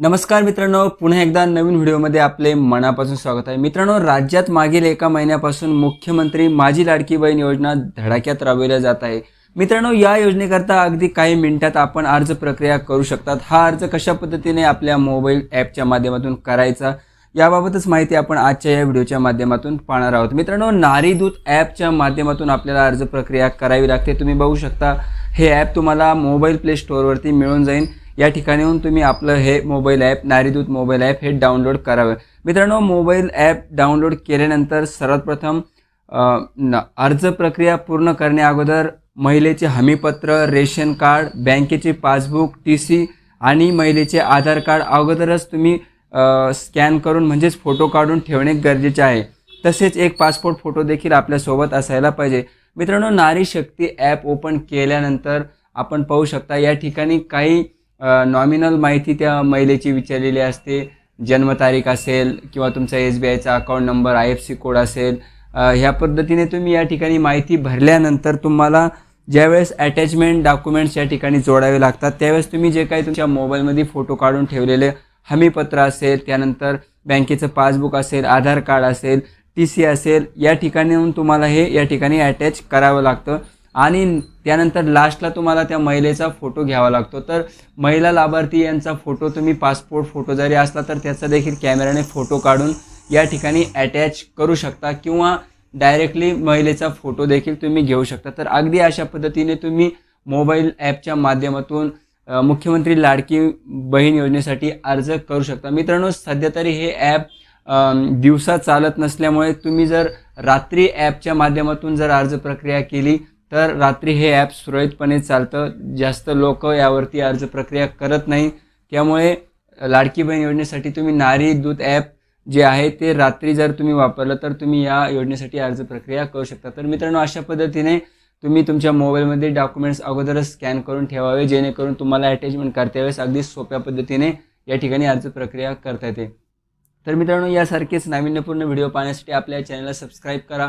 नमस्कार मित्रांनो पुन्हा एकदा नवीन व्हिडिओमध्ये आपले मनापासून स्वागत आहे. मित्रांनो राज्यात मागील एका महिन्यापासून मुख्यमंत्री माझी लाडकी बहीण योजना धडाक्यात राबविल्या जात आहे. मित्रांनो या योजनेकरता अगदी काही मिनिटात आपण अर्ज प्रक्रिया करू शकतात. हा अर्ज कशा पद्धतीने आपल्या मोबाईल ॲपच्या माध्यमातून करायचा याबाबतच माहिती आपण आजच्या या व्हिडिओच्या माध्यमातून पाहणार आहोत. मित्रांनो नारीदूत ॲपच्या माध्यमातून आपल्याला अर्ज प्रक्रिया करावी लागते. तुम्ही बघू शकता हे ॲप तुम्हाला मोबाईल प्ले स्टोअरवरती मिळून जाईल. या ठिकाणीहून तुम्ही आपलं हे mobile app Naridoot mobile app हे डाउनलोड करावं. मित्रांनो मोबाईल ॲप डाउनलोड केल्यानंतर सर्वात प्रथम न- अर्ज प्रक्रिया पूर्ण करण्या अगोदर महिलेचे हमीपत्र रेशन कार्ड बँकेचे पासबुक टी सी आणि महिलेचे आधार कार्ड अगोदरच तुम्ही स्कॅन करून म्हणजेच फोटो काढून ठेवणे गरजेचे आहे. तसेच एक पासपोर्ट फोटो देखील आपल्यासोबत असायला पाहिजे. मित्रांनो नारी शक्ती ॲप ओपन केल्यानंतर आपण पाहू शकता या ठिकाणी काही नॉमिनल माहिती त्या महिलेची विचारलेली असते. जन्मतारीख असेल किंवा तुमचा एस बी आयचा account number I F C code असेल. ह्या पद्धतीने तुम्ही या ठिकाणी माहिती भरल्यानंतर तुम्हाला ज्यावेळेस अटॅचमेंट डॉक्युमेंट्स या ठिकाणी जोडावे लागतात त्यावेळेस तुम्ही जे काही तुमच्या मोबाईलमध्ये फोटो काढून ठेवलेले हमीपत्र असेल त्यानंतर बँकेचं पासबुक असेल आधार कार्ड असेल टी सी असेल या ठिकाणीहून तुम्हाला हे या ठिकाणी अटॅच करावं लागतं. आणि त्यानंतर लास्टला तुम्हाला त्या महिलेचा फोटो घ्यावा लागतो. तर महिला लाभार्थी यांचा फोटो तुम्ही पासपोर्ट फोटो जरी असला तर त्याचा देखील कॅमेऱ्याने फोटो काढून या ठिकाणी अटॅच करू शकता किंवा डायरेक्टली महिलेचा फोटो देखील तुम्ही घेऊ शकता. तर अगदी अशा पद्धतीने तुम्ही मोबाईल ॲपच्या माध्यमातून मुख्यमंत्री लाडकी बहीण योजनेसाठी अर्ज करू शकता. मित्रांनो सध्या तरी हे ॲप दिवसा चालत नसल्यामुळे तुम्ही जर रात्री ॲपच्या माध्यमातून जर अर्ज प्रक्रिया केली तर रात्री हे ॲप सुरळीतपणे चालतं. जास्त लोक यावरती अर्ज प्रक्रिया करत नाही. त्यामुळे लाडकी बहीण योजनेसाठी तुम्ही नारी दूत ॲप जे आहे ते रात्री जर तुम्ही वापरलं तर तुम्ही या योजनेसाठी अर्ज प्रक्रिया करू शकता. तर मित्रांनो अशा पद्धतीने तुम्ही तुमच्या मोबाईलमध्ये डॉक्युमेंट्स अगोदरच स्कॅन करून ठेवावे जेणेकरून तुम्हाला अटॅचमेंट करता वेळेस अगदी सोप्या पद्धतीने या ठिकाणी अर्ज प्रक्रिया करता येते. तर मित्रांनो यासारखेच नाविन्यपूर्ण व्हिडिओ पाहण्यासाठी आपल्या चॅनलला सबस्क्राईब करा.